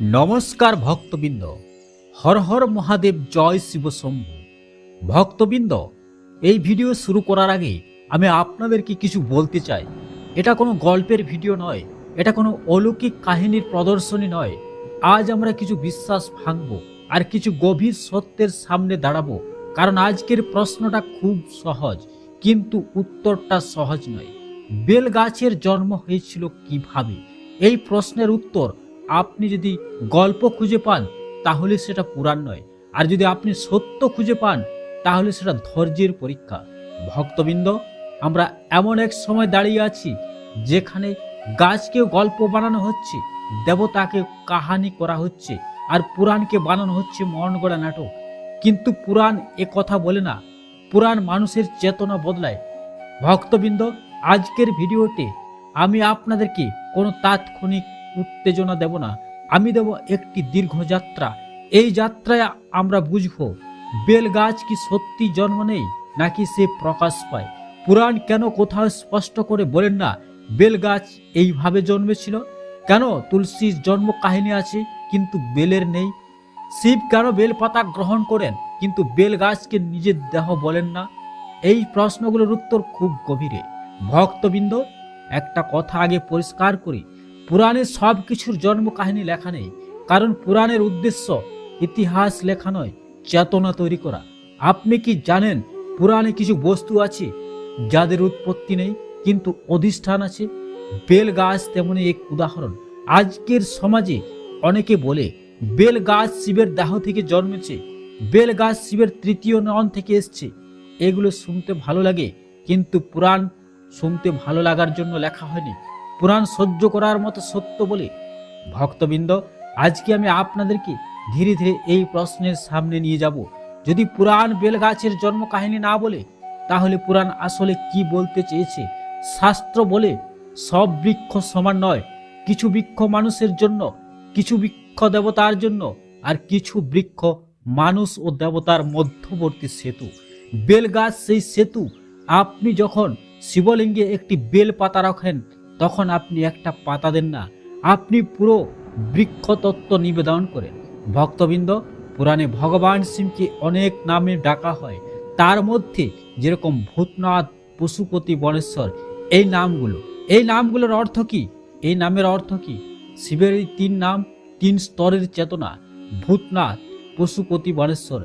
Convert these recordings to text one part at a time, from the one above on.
নমস্কার ভক্তবৃন্দ। হর হর মহাদেব, জয় শিব শম্ভু। ভক্তবৃন্দ, এই ভিডিও শুরু করার আগে আমি আপনাদেরকে কিছু বলতে চাই। এটা কোনো গল্পের ভিডিও নয়, এটা কোনো অলৌকিক কাহিনীর প্রদর্শনী নয়। আজ আমরা কিছু বিশ্বাস ভাঙব আর কিছু গভীর সত্যের সামনে দাঁড়াবো, কারণ আজকের প্রশ্নটা খুব সহজ, কিন্তু উত্তরটা সহজ নয়। বেল গাছের জন্ম হয়েছিল কীভাবে? এই প্রশ্নের উত্তর আপনি যদি গল্প খুঁজে পান, তাহলে সেটা পুরাণ নয়। আর যদি আপনি সত্য খুঁজে পান, তাহলে সেটা ধৈর্যের পরীক্ষা। ভক্তবৃন্দ, আমরা এমন এক সময় দাঁড়িয়ে আছি, যেখানে গাছকেও গল্প বানানো হচ্ছে, দেবতাকে কাহানি করা হচ্ছে, আর পুরাণকে বানানো হচ্ছে মন গড়া নাটক। কিন্তু পুরাণ এ কথা বলে না, পুরাণ মানুষের চেতনা বদলায়। ভক্তবৃন্দ, আজকের ভিডিওতে আমি আপনাদেরকে কোনো তাৎক্ষণিক উত্তেজনা দেব না। আমি দেব একটি দীর্ঘ যাত্রা। এই যাত্রায় আমরা বুঝব, বেল গাছ কি সত্যি জন্ম নেই, নাকি সে প্রকাশ পায়। পুরাণ কেন কোথাও স্পষ্ট করে বলেন না, বেল গাছ এইভাবে জন্মেছিল? কেন তুলসীর জন্ম কাহিনী আছে, কিন্তু বেলের নেই? শিব কেন বেল পাতা গ্রহণ করেন, কিন্তু বেল গাছকে নিজের দেহ বলেন না? এই প্রশ্নগুলোর উত্তর খুব গভীরে। ভক্তবৃন্দ, একটা কথা আগে পরিষ্কার করি। পুরাণে সব কিছুর জন্ম কাহিনী লেখা নেই, কারণ পুরাণের উদ্দেশ্য ইতিহাস লেখা নয়, চেতনা তৈরি করা। আপনি কি জানেন পুরাণে কিছু বস্তু আছে যাদের উৎপত্তি নেই, কিন্তু অধিষ্ঠান আছে? বেল গাছ তেমনি এক উদাহরণ। আজকের সমাজে অনেকে বলে, বেল গাছ শিবের দেহ থেকে জন্মেছে, বেল গাছ শিবের তৃতীয় নয়ন থেকে এসছে। এগুলো শুনতে ভালো লাগে, কিন্তু পুরাণ শুনতে ভালো লাগার জন্য লেখা হয়নি। পুরাণ সহ্য করার মতো সত্য বলে ভক্তবৃন্দ, আজকে আমি আপনাদেরকে ধীরে ধীরে এই প্রশ্নের সামনে নিয়ে যাব। যদি পুরাণ বেল গাছের জন্ম কাহিনী না বলে, তাহলে পুরাণ আসলে কি বলতে চেয়েছে? শাস্ত্র বলে, সব বৃক্ষ সমান নয়, কিছু বৃক্ষ মানুষের জন্য, কিছু বৃক্ষ দেবতার জন্য, আর কিছু বৃক্ষ মানুষ ও দেবতার মধ্যবর্তী সেতু। বেল গাছ সেই সেতু, আপনি যখন শিবলিঙ্গে একটি বেল পাতা রাখেন তখন আপনি একটা পাতা দেন না। আপনি পুরো বৃক্ষতত্ত্ব নিবেদন করেন। ভক্তবৃন্দ, পুরাণে ভগবান শিবকে অনেক নামে ডাকা হয়। তার মধ্যে যেরকম ভূতনাথ, পশুপতি, বনেশ্বর, এই নামগুলো। এই নামগুলোর অর্থ কি? এই নামের অর্থ কি? শিবের এই তিন নাম, তিন স্তরের চেতনা, ভূতনাথ, পশুপতি, বনেশ্বর।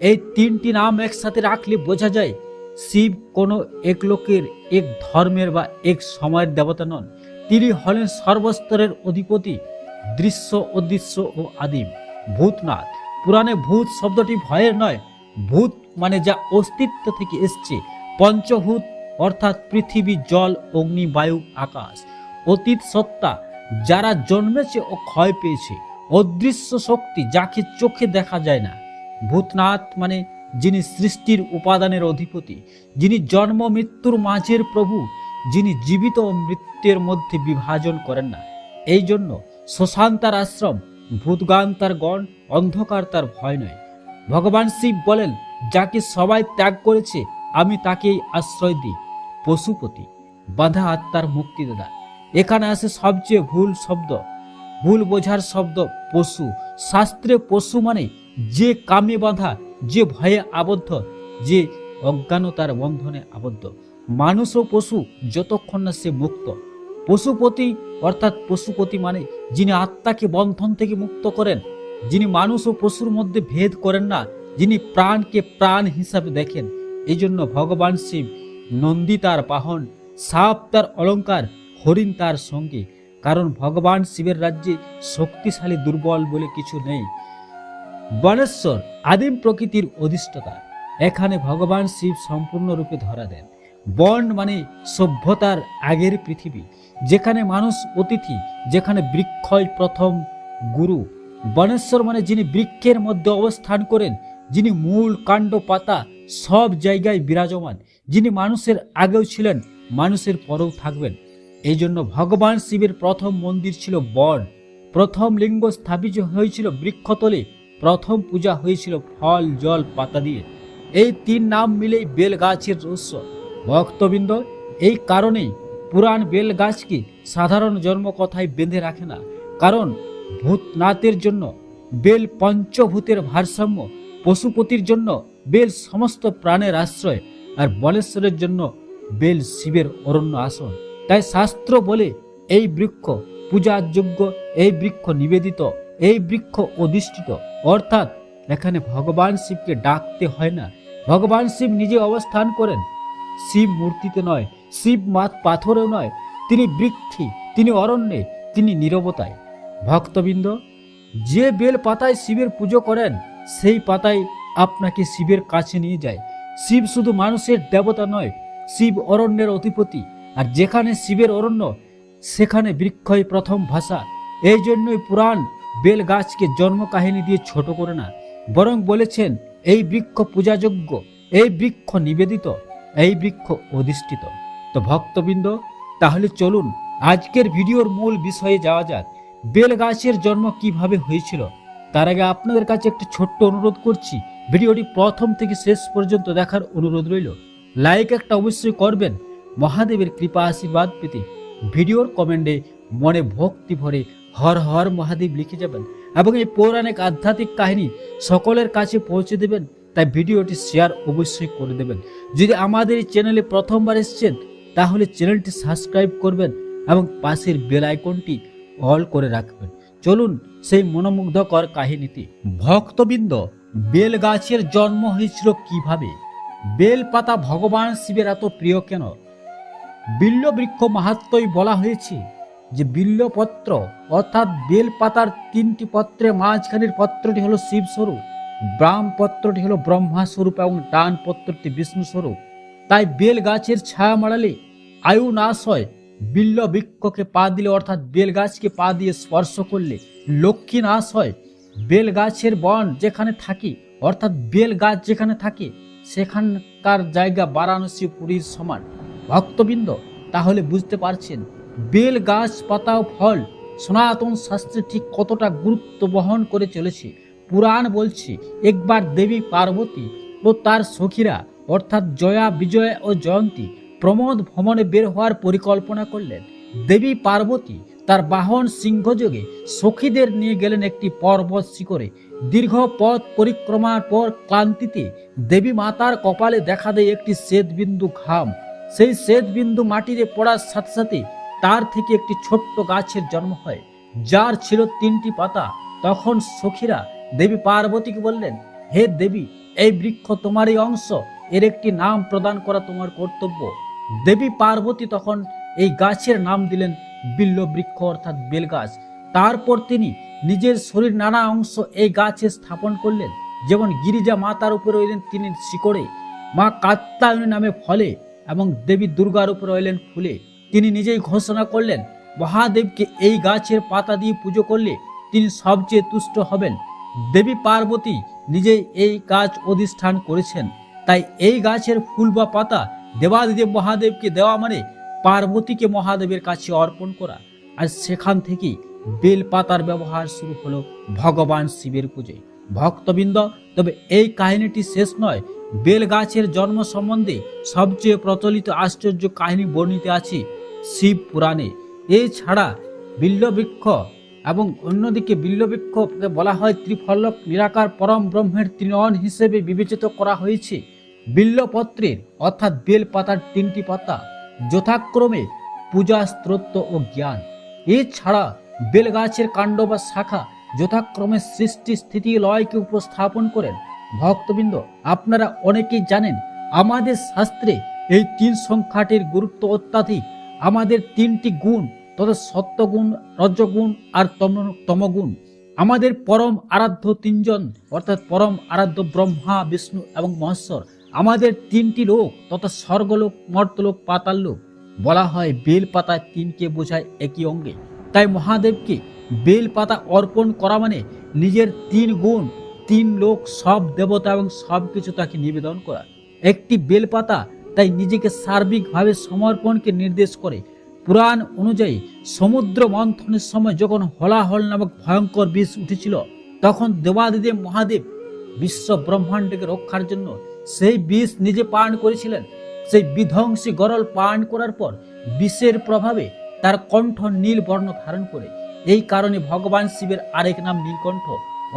এই তিনটি নাম একসাথে রাখলে বোঝা যায় শিব কোনো এক লোকের এক ধর্মের বা এক সময়ের দেবতা নন। তিনি হলেন সর্বস্তরের অধিপতি, দৃশ্য অদৃশ্য ও আদিম। ভূতনাথ। পুরাণে ভূত শব্দটি ভয়ের নয়। ভূত মানে যা অস্তিত্ব থেকে এসছে। পঞ্চভূত, অর্থাৎ পৃথিবী, জল, অগ্নি, বায়ু, আকাশ। অতীত সত্তা যারা জন্মেছে ও ক্ষয় পেয়েছে। অদৃশ্য শক্তি যাকে চোখে দেখা যায় না। ভূতনাথ মানে যিনি সৃষ্টির উপাদানের অধিপতি, যিনি জন্ম মৃত্যুর মাঝের প্রভু, যিনি জীবিত ও মৃত্যুর মধ্যে বিভাজন করেন না। এই জন্য শ্মশান তার আশ্রম, ভূতগান তার গণ, অন্ধকার তার ভয় নয়। ভগবান শিব বলেন, যাকে সবাই ত্যাগ করেছে, আমি তাকেই আশ্রয় দিই। পশুপতি, বাধা আত্মার মুক্তিদাতা। এখানে আসে সবচেয়ে ভুল শব্দ। ভুল বোঝার শব্দ পশু। শাস্ত্রে পশু মানে যে কামে বাঁধা যে ভয়ে আবদ্ধ, যে অজ্ঞানতার বন্ধনে আবদ্ধ। মানুষ ও পশু যতক্ষণ না সে মুক্ত। পশুপতি, অর্থাৎ পশুপতি মানে যিনি আত্মাকে বন্ধন থেকে মুক্ত করেন, যিনি মানুষ ও পশুর মধ্যে ভেদ করেন না, যিনি প্রাণকে প্রাণ হিসাবে দেখেন। এই জন্য ভগবান শিব নন্দী তার বাহন সাপ তার অলঙ্কার, হরিণ তার সঙ্গে। কারণ ভগবান শিবের রাজ্যে শক্তিশালী দুর্বল বলে কিছু নেই। বনেশ্বর আদিম প্রকৃতির অধিষ্ঠতা। এখানে ভগবান শিব সম্পূর্ণরূপে ধরা দেন। বন মানে সভ্যতার আগের পৃথিবী, যেখানে মানুষ অতিথি, যেখানে বৃক্ষই প্রথম গুরু। বনেশ্বর মানে যিনি বৃক্ষের মধ্যে অবস্থান করেন, যিনি মূল কাণ্ড পাতা সব জায়গায় বিরাজমান, যিনি মানুষের আগেও ছিলেন, মানুষের পরেও থাকবেন। এই জন্য ভগবান শিবের প্রথম মন্দির ছিল বন। প্রথম লিঙ্গ স্থাপিত হয়েছিল বৃক্ষতলে প্রথম পূজা হয়েছিল ফল, জল, পাতা দিয়ে। এই তিন নাম মিলেই বেল গাছের রহস্য। ভক্তবৃন্দ, এই কারণেই পুরাণ বেল গাছকে সাধারণ জন্মকথায় বেঁধে রাখে না। কারণ ভূতনাথের জন্য বেল পঞ্চভূতের ভারসাম্য, পশুপতির জন্য বেল সমস্ত প্রাণের আশ্রয়, আর বলেশ্বরের জন্য বেল শিবের অরণ্য আসন। তাই শাস্ত্র বলে এই বৃক্ষ পূজার যোগ্য এই বৃক্ষ নিবেদিত। এই বৃক্ষ অধিষ্ঠিত। অর্থাৎ এখানে ভগবান শিবকে ডাকতে হয় না। ভগবান শিব নিজে অবস্থান করেন। শিব মূর্তিতে নয়, শিব মাত পাথরেও নয়। তিনি বৃক্ষি, তিনি অরণ্যে, তিনি নীরবতায়। ভক্তবৃন্দ, যে বেল পাতায় শিবের পুজো করেন, সেই পাতায় আপনাকে শিবের কাছে নিয়ে যায়। শিব শুধু মানুষের দেবতা নয়, শিব অরণ্যের অধিপতি। আর যেখানে শিবের অরণ্য, সেখানে বৃক্ষই প্রথম ভাষা। এই জন্যই পুরাণ বেল গাছকে জন্ম কাহিনী দিয়ে ছোট করে না, বরং বলেছেন, এই বৃক্ষ পূজাযোগ্য, এই বৃক্ষ নিবেদিত, এই বৃক্ষ অধিষ্ঠিত। তো ভক্তবৃন্দ, তাহলে চলুন আজকের ভিডিওর মূল বিষয়ে যাওয়া যাক। বেল গাছের জন্ম কীভাবে হয়েছিল? তার আগে আপনাদের কাছে একটা ছোট্ট অনুরোধ করছি, ভিডিওটি প্রথম থেকে শেষ পর্যন্ত দেখার অনুরোধ রইল। লাইক একটা অবশ্যই করবেন, মহাদেবের কৃপা আশীর্বাদ পেতে। ভিডিওর কমেন্টে মনে ভক্তি ভরে হর হর মহাদেব লিখে যাবেন এবং এই পৌরাণিক আধ্যাত্মিক কাহিনী সকলের কাছে পৌঁছে দেবেন। তাই ভিডিওটি শেয়ার অবশ্যই করে দেবেন। যদি আমাদের এই চ্যানেলে প্রথমবার এসেছেন, তাহলে চ্যানেলটি সাবস্ক্রাইব করবেন এবং পাশের বেল আইকনটি অল করে রাখবেন। চলুন সেই মনোমুগ্ধকর কাহিনীতে ভক্তবৃন্দ বেল গাছের জন্ম হয়েছিল কীভাবে? বেল পাতা ভগবান শিবের এত প্রিয় কেন? বিল্ল বৃক্ষ মাহাত্মই বলা হয়েছে যে বিল্লপত্র, অর্থাৎ বেল পাতার তিনটি পত্রে মাঝখানের পত্রটি হলো শিবস্বরূপ ব্রাহ্ম পত্রটি হলো ব্রহ্মা স্বরূপ এবং ডান পত্রটি বিষ্ণু স্বরূপ তাই বেল গাছের ছায়া মাড়ালে আয়ু নাশ হয় বিল্ল বৃক্ষকে পা দিলে, অর্থাৎ বেল গাছকে পা দিয়ে স্পর্শ করলে লক্ষ্মী নাশ হয় বেল গাছের বন যেখানে থাকে, অর্থাৎ বেল গাছ যেখানে থাকে, সেখানকার জায়গা বারাণসী পুরীর সমান। ভক্তবৃন্দ, তাহলে বুঝতে পারছেন বেল গাছ, পাতা ফল সনাতন শাস্ত্রে ঠিক কতটা গুরুত্ব বহন করে চলেছে? পুরাণ বলছে, একবার দেবী পার্বতী ও তার সখীরা, অর্থাৎ জয়া, বিজয়া ও জয়ন্তী প্রমোদ ভ্রমণে বের হওয়ার পরিকল্পনা করলেন। দেবী পার্বতী তার বাহন সিংহযোগে সখীদের নিয়ে গেলেন একটি পর্বত শিখরে। দীর্ঘ পথ পরিক্রমার পর ক্লান্তিতে দেবী মাতার কপালে দেখা দেয় একটি শ্বেতবিন্দু ঘাম। সেই শ্বেতবিন্দু মাটিতে পড়ার সাথে সাথে তার থেকে একটি ছোট্ট গাছের জন্ম হয়, যার ছিল তিনটি পাতা। তখন সখীরা, দেবী পার্বতীকে বললেন, হে দেবী, এই বৃক্ষ তোমারই অংশ, এর একটি নাম প্রদান করা তোমার কর্তব্য। দেবী পার্বতী তখন এই গাছের নাম দিলেন বিল্ল বৃক্ষ, অর্থাৎ বেলগাছ। তারপর তিনি নিজের শরীর নানা অংশ এই গাছে স্থাপন করলেন। যেমন গিরিজা মাতার উপরে রইলেন তিনি শিকড়ে, মা কাত্তায়নী নামে ফলে, এবং দেবী দুর্গার উপর রইলেন ফুলে। তিনি নিজেই ঘোষণা করলেন, মহাদেবকে এই গাছের পাতা দিয়ে পুজো করলে তিনি সবচেয়ে তুষ্ট হবেন। দেবী পার্বতী নিজেই এই গাছ অধিষ্ঠান করেছেন। তাই এই গাছের ফুল বা পাতা দেবাদিদেব মহাদেবকে দেওয়া মানে পার্বতীকে মহাদেবের কাছে অর্পণ করা। আর সেখান থেকেই বেল পাতার ব্যবহার শুরু হলো ভগবান শিবের পুজোয়। ভক্তবৃন্দ, তবে এই কাহিনীটি শেষ নয়। বেল গাছের জন্ম সম্বন্ধে সবচেয়ে প্রচলিত আশ্চর্য কাহিনী বর্ণিত আছে শিব পুরাণে। এছাড়া বিল্লবৃক্ষ এবং অন্যদিকে বিল্লবৃক্ষকে বলা হয় ত্রিফলক নিরাকার পরম ব্রহ্মের তৃণয়ন হিসেবে বিবেচিত করা হয়েছে। বিল্লপত্রের, অর্থাৎ বেল পাতার তিনটি পাতা, যথাক্রমে পূজা স্তোত্র ও জ্ঞান। এছাড়া বেলগাছের কাণ্ড বা শাখা যথাক্রমে সৃষ্টি স্থিতি লয়কে উপস্থাপন করেন। ভক্তবৃন্দ, আপনারা অনেকেই জানেন, আমাদের শাস্ত্রে এই তিন সংখ্যাটির গুরুত্ব অত্যাধিক। আমাদের তিনটি গুণ, তথা সত্যগুণ, রজগুণ আর তম, তমগুণ। আমাদের পরম আরাধ্য তিনজন, অর্থাৎ পরম আরাধ্য ব্রহ্মা, বিষ্ণু এবং মহেশ্বর। আমাদের তিনটি লোক, তথা স্বর্গলোক, মর্তলোক, পাতাল লোক। বলা হয় বেল পাতায় তিনকে বোঝায় একই অঙ্গে। তাই মহাদেবকে বেল পাতা অর্পণ করা মানে নিজের তিন গুণ, তিন লোক, সব দেবতা এবং সব কিছু তাকে নিবেদন করা। একটি বেলপাতা তাই নিজেকে সার্বিকভাবে সমর্পণকে নির্দেশ করে। পুরাণ অনুযায়ী সমুদ্র মন্থনের সময় যখন হলাহল নামক ভয়ঙ্কর বিষ উঠেছিল, তখন দেবাদিদেব মহাদেব বিশ্ব ব্রহ্মাণ্ডকে রক্ষার জন্য সেই বিষ নিজে পান করেছিলেন। সেই বিধ্বংসী গরল পান করার পর বিষের প্রভাবে তার কণ্ঠ নীল বর্ণ ধারণ করে। এই কারণে ভগবান শিবের আরেক নাম নীলকণ্ঠ।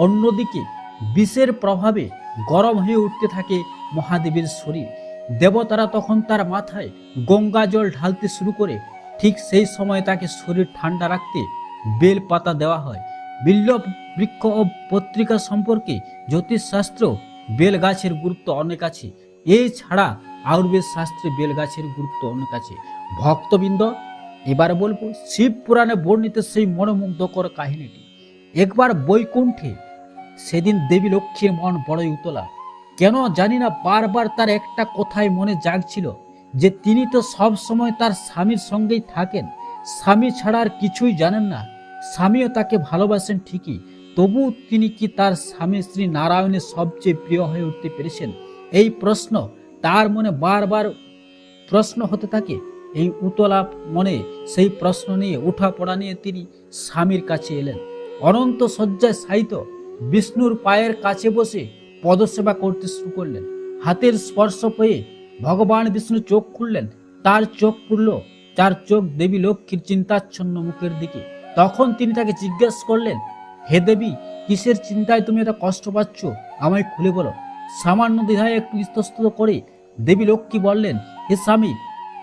অন্যদিকে বিষের প্রভাবে গরম হয়ে উঠতে থাকে মহাদেবের শরীর। দেবতারা তখন তার মাথায় গঙ্গা জল ঢালতে শুরু করে ঠিক সেই সময় তাকে শরীর ঠান্ডা রাখতে বেল পাতা দেওয়া হয়। বিল্ল বৃক্ষ ও পত্রিকা সম্পর্কে জ্যোতিষশাস্ত্র বেল গাছের গুরুত্ব অনেক আছে। এছাড়া আয়ুর্বেদ শাস্ত্রে বেল গাছের গুরুত্ব অনেক আছে। ভক্তবৃন্দ, এবার বলব, শিব পুরাণে বর্ণিত সেই মনোমুগ্ধকর কাহিনীটি। একবার বৈকুণ্ঠে সেদিন দেবী লক্ষ্মীর মন বড়ই উতলা। কেন জানি না বারবার তার একটা কথাই মনে জাগছিল যে তিনি তো সব সময় তার স্বামীর সঙ্গেই থাকেন। স্বামী ছাড়া আর কিছুই জানেন না। স্বামীও তাকে ভালোবাসেন ঠিকই তবু তিনি কি তার স্বামী শ্রী নারায়ণের সবচেয়ে প্রিয় হয়ে উঠতে পেরেছেন? এই প্রশ্ন তার মনে বারবার প্রশ্ন হতে থাকে। এই উতলা মনে সেই প্রশ্ন নিয়ে উঠা পড়া নিয়ে তিনি স্বামীর কাছে এলেন। অনন্ত শয্যায় সাহিত বিষ্ণুর পায়ের কাছে বসে পদসেবা করতে শুরু করলেন। হাতের স্পর্শ পেয়ে ভগবান বিষ্ণু চোখ খুললেন। তার চোখ খুলল। তার চোখ দেবী লক্ষ্মীর চিন্তাচ্ছন্ন মুখের দিকে। তখন তিনি তাকে জিজ্ঞেস করলেন, হে দেবী, কিসের চিন্তায় তুমি এত কষ্ট পাচ্ছ? আমায় খুলে বলো। সামান্য দ্বিধায় একটু ইস্তস্ত করে দেবী লক্ষ্মী বললেন, হে স্বামী,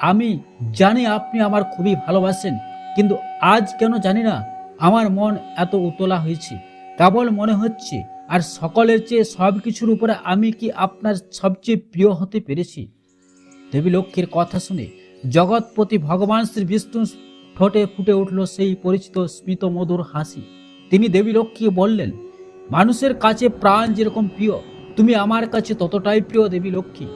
আমি জানি আপনি আমার খুবই ভালোবাসেন, কিন্তু আজ কেন জানি না, আমার মন এত উতলা হয়েছে। কেবল মনে হচ্ছে আর সকলের চেয়ে সব কিছুর উপরে আমি কি আপনার সবচেয়ে প্রিয় হতে পেরেছি? দেবী লক্ষ্মীর কথা শুনে জগৎপতি ভগবান শ্রী বিষ্ণু ঠোঁটে ফুটে উঠল সেই পরিচিত স্মিত মধুর হাসি। তিনি দেবী লক্ষ্মী বললেন, মানুষের কাছে প্রাণ যেরকম প্রিয়, তুমি আমার কাছে ততটাই প্রিয় দেবী লক্ষ্মী।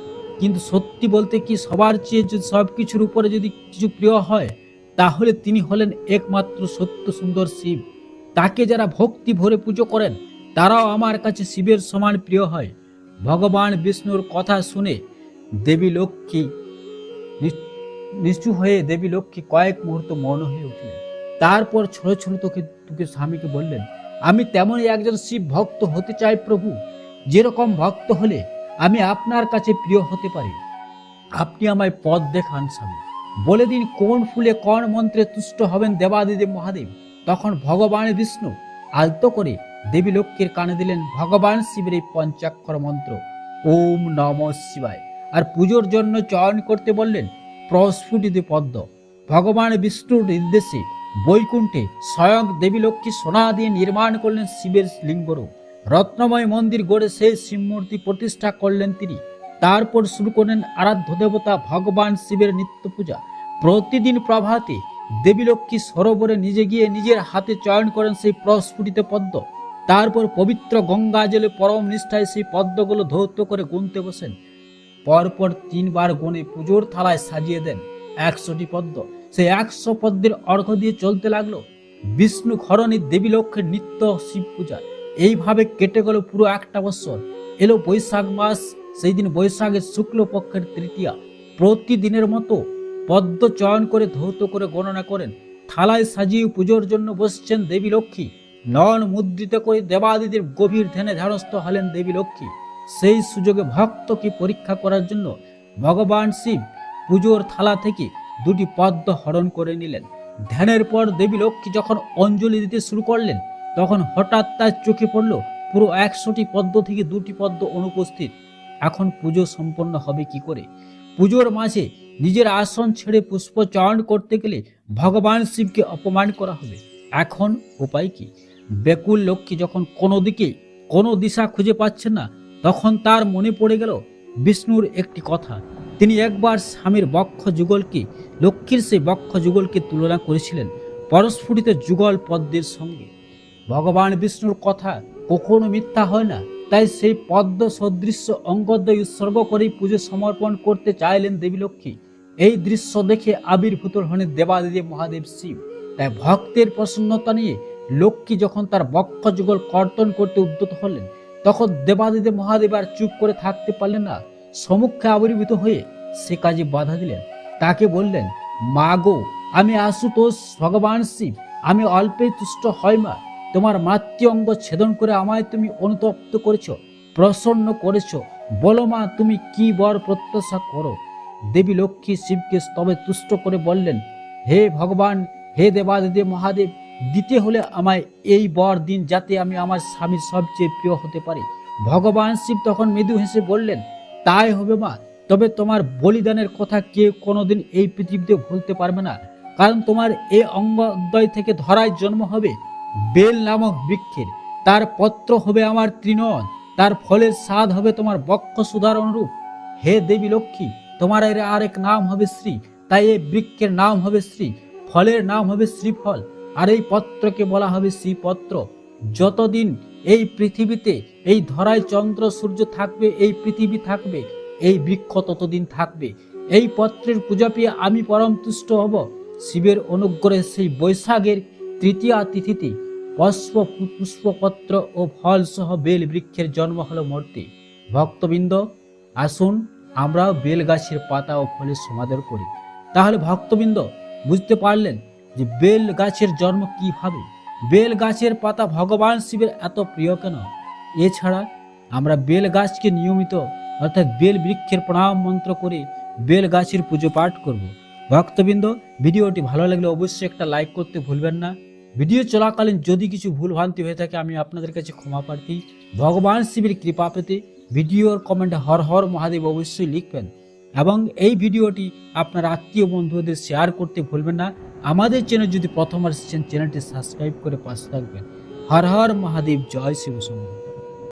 কিন্তু সত্যি বলতে কি সবার চেয়ে যদি সব কিছুর উপরে যদি কিছু প্রিয় হয়, তাহলে তিনি হলেন একমাত্র সত্য সুন্দর শিব। তাকে যারা ভক্তি ভরে পুজো করেন তারাও আমার কাছে শিবের সমান প্রিয় হয়। ভগবান বিষ্ণুর কথা শুনে দেবী লক্ষ্মী নিচু হয়ে দেবী লক্ষ্মী কয়েক মুহূর্ত মৌন হয়ে উঠলেন। তারপর ছোট ছোট তোকে তোকে স্বামীকে বললেন, আমি তেমনই একজন শিব ভক্ত হতে চাই প্রভু। যেরকম ভক্ত হলে আমি আপনার কাছে প্রিয় হতে পারি। আপনি আমায় পথ দেখান স্বামী। বলে দিন কোন ফুলে কোন মন্ত্রে তুষ্ট হবেন দেবাদিদেব মহাদেব। তখন ভগবান বিষ্ণু আলতো করে দেবী লক্ষ্মীর কানে দিলেন, ভগবান শিবের এই পঞ্চাক্ষর মন্ত্র। ওম নম শিবায়। আর পুজোর জন্য চয়ন করতে বললেন, প্রস্ফুটিত পদ্ম। ভগবান বিষ্ণুর নির্দেশে বৈকুণ্ঠে স্বয়ং দেবী লক্ষ্মী সোনা দিয়ে নির্মাণ করলেন শিবের লিঙ্গরূপ। রত্নময় মন্দির গড়ে সেই শিবমূর্তি প্রতিষ্ঠা করলেন তিনি। তারপর শুরু করলেন আরাধ্য দেবতা ভগবান শিবের নিত্য পূজা। প্রতিদিন প্রভাতে দেবী লক্ষ্মী সরোবরে নিজে গিয়ে নিজের হাতে চয়ন করেন সেই প্রস্ফুটিত পদ্ম। তারপর পবিত্র গঙ্গা জলে পরম নিষ্ঠায় সেই পদ্মগুলো ধৌত করে গুনতে বসেন। পরপর তিনবার গুনে পুজোর থালায় সাজিয়ে দেন একশোটি পদ্ম। সেই একশো পদ্মের অর্ঘ্য দিয়ে চলতে লাগল। বিষ্ণু খরণী দেবী লক্ষ্মীর নিত্য শিব পূজা। এইভাবে কেটে গেল পুরো একটা বছর এলো বৈশাখ মাস, সেই দিন বৈশাখের শুক্লপক্ষের তৃতীয়া। প্রতিদিনের মতো পদ্ম চয়ন করে ধৌত করে গণনা করেন। থালায় সাজিয়ে পুজোর জন্য বসছেন দেবী লক্ষ্মী। নয়ন মুদ্রিত করে দেবাদিদের গভীর ধ্যানে ধ্যানস্থ হলেন দেবী লক্ষ্মী। সেই সুযোগে ভক্তকে পরীক্ষা করার জন্য ভগবান শিব পুজোর থালা থেকে দুটি পদ্ম হরণ করে নিলেন। ধ্যানের পর দেবী লক্ষ্মী যখন অঞ্জলি দিতে শুরু করলেন, তখন হঠাৎ তার চোখে পড়ল পুরো একশোটি পদ্ম থেকে দুটি পদ্ম অনুপস্থিত। এখন পুজো সম্পন্ন হবে কি করে? পুজোর মাঝে নিজের আসন ছেড়ে পুষ্প চয়ন করতে গেলে ভগবান শিবকে অপমান করা হবে। এখন উপায় কি? বেকুল লক্ষ্মী যখন কোনো দিকে কোনো দিশা খুঁজে পাচ্ছেন না, তখন তার মনে পড়ে গেল বিষ্ণুর একটি কথা। তিনি একবার স্বামীর বক্ষ যুগলকে, লক্ষ্মীর সেই বক্ষ যুগলকে তুলনা করেছিলেন পরস্ফুটিত যুগল পদ্মের সঙ্গে। ভগবান বিষ্ণুর কথা কখনো মিথ্যা হয় না, তাই সেই পদ্ম সদৃশ্য অঙ্গদ্বয় উৎসর্গ করেই পুজো সমর্পণ করতে চাইলেন দেবী লক্ষ্মী। এই দৃশ্য দেখে আবির্ভূত হলেন দেবাদিদেব মহাদেব শিব। তাই ভক্তের প্রসন্নতা নিয়ে লক্ষ্মী যখন তার বক্ষ যুগল কর্তন করতে উদ্যত হলেন, তখন দেবাদিদেব মহাদেব আর চুপ করে থাকতে পারলেন না। সমুখে আবির্ভূত হয়ে সে কাজে বাধা দিলেন। তাকে বললেন মা গো আমি আশুতোষ ভগবান শিব, আমি অল্পেই তুষ্ট হয় মা। তোমার মাতৃ অঙ্গ ছেদন করে আমায় তুমি অনুতপ্ত করেছ, প্রসন্ন করেছ। বলো মা, তুমি কি বর প্রত্যাশা করো? দেবী লক্ষ্মী শিবকে স্তবে তুষ্ট করে বললেন, হে ভগবান, হে দেবাদিদেব মহাদেব দিতে হলে আমায় এই বর দিন যাতে আমি আমার স্বামীর সবচেয়ে প্রিয় হতে পারি। ভগবান শিব তখন মৃদু হেসে বললেন, তাই হবে মা, তবে তোমার বলিদানের কথা কেউ কোনোদিন এই পৃথিবীতে ভুলতে পারবে না। কারণ তোমার এই অঙ্গদ্বয় থেকে ধরায় জন্ম হবে বেল নামক বৃক্ষের। তার পত্র হবে আমার তৃণন, তার ফলের স্বাদ হবে তোমার বক্ষ সুধার অনুরূপ। হে দেবী লক্ষ্মী, তোমার এর আরেক নাম হবে শ্রী, তাই এই বৃক্ষের নাম হবে শ্রী, ফলের নাম হবে শ্রীফল। আর এই পত্রকে বলা হবে শ্রীপত্র। যতদিন এই পৃথিবীতে এই ধরায় চন্দ্র সূর্য থাকবে, এই পৃথিবী থাকবে, এই বৃক্ষ ততদিন থাকবে। এই পত্রের পূজা পেয়ে আমি পরম তুষ্ট হব। শিবের অনুগ্রহে সেই বৈশাখের তৃতীয়া তিথিতে পুষ্প পুষ্পপত্র ও ফল সহ বেল বৃক্ষের জন্ম হলো মূর্তি। ভক্তবৃন্দ, আসুন আমরাও বেল গাছের পাতা ও ফলের সমাদর করি। তাহলে ভক্তবৃন্দ, বুঝতে পারলেন যে বেল গাছের জন্ম কীভাবে বেল গাছের পাতা ভগবান শিবের এত প্রিয় কেন? এছাড়া আমরা বেল গাছকে নিয়মিত, অর্থাৎ বেল বৃক্ষের প্রণাম মন্ত্র করে বেল গাছের পুজো পাঠ করব। ভক্তবৃন্দ, ভিডিওটি ভালো লাগলে অবশ্যই একটা লাইক করতে ভুলবেন না। ভিডিও চলাকালীন যদি কিছু ভুল ভ্রান্তি হয়ে থাকে, আমি আপনাদের কাছে ক্ষমা প্রার্থী। ভগবান শিবের কৃপা পেতে ভিডিওর কমেন্টে হর হর মহাদেব অবশ্যই লিখবেন। এবং এই ভিডিওটি আপনার আত্মীয় বন্ধুদের শেয়ার করতে ভুলবেন না। আমাদের চ্যানেল যদি প্রথম আসছেন চ্যানেলটি সাবস্ক্রাইব করে পাশে থাকবেন। হর হর মহাদেব, জয় শিব শম্ভু